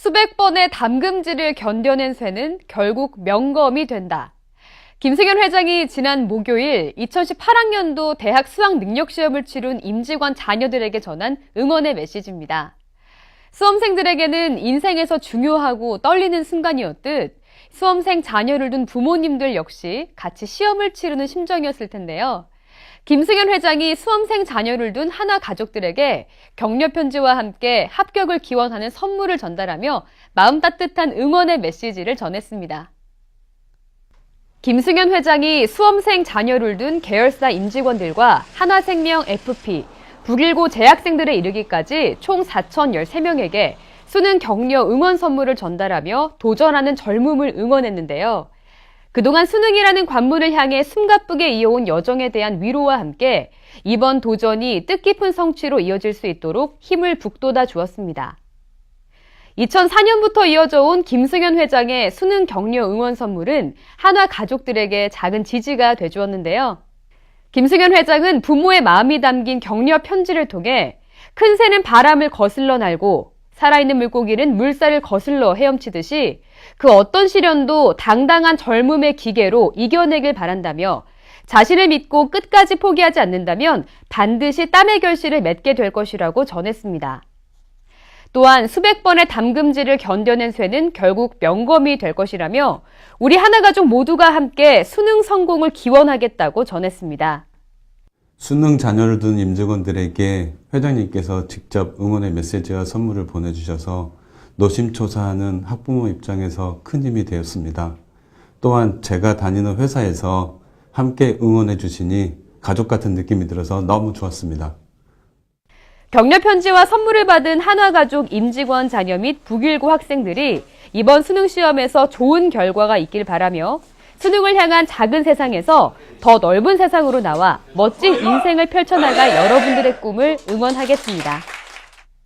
수백 번의 담금질을 견뎌낸 쇠는 결국 명검이 된다. 김승현 회장이 지난 목요일 2018학년도 대학 수학 능력 시험을 치룬 임직원 자녀들에게 전한 응원의 메시지입니다. 수험생들에게는 인생에서 중요하고 떨리는 순간이었듯 수험생 자녀를 둔 부모님들 역시 같이 시험을 치르는 심정이었을 텐데요. 김승현 회장이 수험생 자녀를 둔 하나 가족들에게 격려 편지와 함께 합격을 기원하는 선물을 전달하며 마음 따뜻한 응원의 메시지를 전했습니다. 김승현 회장이 수험생 자녀를 둔 계열사 임직원들과 하나생명 FP, 북일고 재학생들에 이르기까지 총 4,013명에게 수능 격려 응원 선물을 전달하며 도전하는 젊음을 응원했는데요. 그동안 수능이라는 관문을 향해 숨가쁘게 이어온 여정에 대한 위로와 함께 이번 도전이 뜻깊은 성취로 이어질 수 있도록 힘을 북돋아 주었습니다. 2004년부터 이어져 온 김승현 회장의 수능 격려 응원 선물은 한화 가족들에게 작은 지지가 되주었는데요. 김승현 회장은 부모의 마음이 담긴 격려 편지를 통해 큰 새는 바람을 거슬러 날고 살아있는 물고기는 물살을 거슬러 헤엄치듯이 그 어떤 시련도 당당한 젊음의 기계로 이겨내길 바란다며 자신을 믿고 끝까지 포기하지 않는다면 반드시 땀의 결실을 맺게 될 것이라고 전했습니다. 또한 수백 번의 담금질을 견뎌낸 쇠는 결국 명검이 될 것이라며 우리 하나가족 모두가 함께 수능 성공을 기원하겠다고 전했습니다. 수능 자녀를 둔 임직원들에게 회장님께서 직접 응원의 메시지와 선물을 보내주셔서 노심초사하는 학부모 입장에서 큰 힘이 되었습니다. 또한 제가 다니는 회사에서 함께 응원해 주시니 가족 같은 느낌이 들어서 너무 좋았습니다. 격려 편지와 선물을 받은 한화 가족 임직원 자녀 및 북일고 학생들이 이번 수능 시험에서 좋은 결과가 있길 바라며 수능을 향한 작은 세상에서 더 넓은 세상으로 나와 멋진 인생을 펼쳐나갈 여러분들의 꿈을 응원하겠습니다.